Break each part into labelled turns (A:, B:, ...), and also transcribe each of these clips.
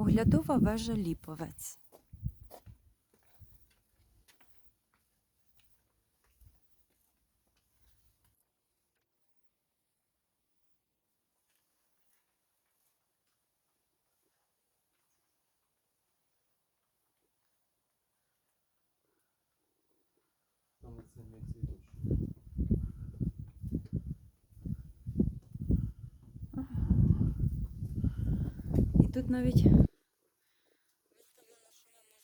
A: Оглядова вежа Ліповець. І тут навіть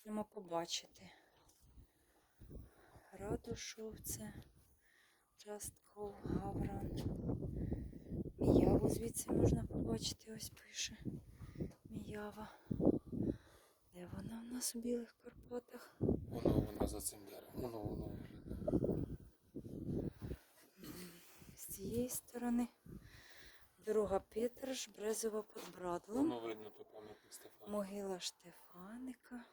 A: можемо побачити. Радушовце, Частков, Гавран. Міяву звідси можна побачити, ось пише. Міява. Де вона в нас у білих Карпатах?
B: Воно воно за цим деревом. Воно воно.
A: З цієї сторони. Дорога Петрш, Брезова під Брадлом.
B: Воно видно то пам'ятник Стефана.
A: Могила Штефаника,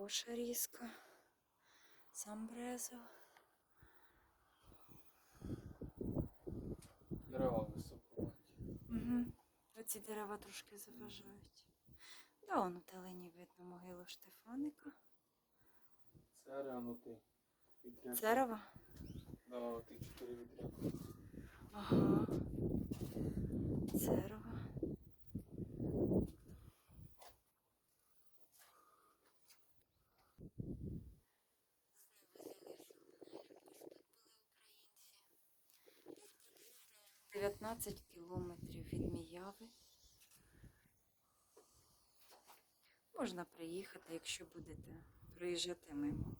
A: Гоша різко, сам брезов.
B: Дерева високуваті.
A: Угу. Оці дерева трошки заважають. Та воно телені видно могилу Штефаника.
B: Це реанути.
A: Дерева?
B: Да, ті чотири вітряки.
A: Ага. Церва. 19 кілометрів від Міяви. Можна приїхати, якщо будете проїжджати мимо.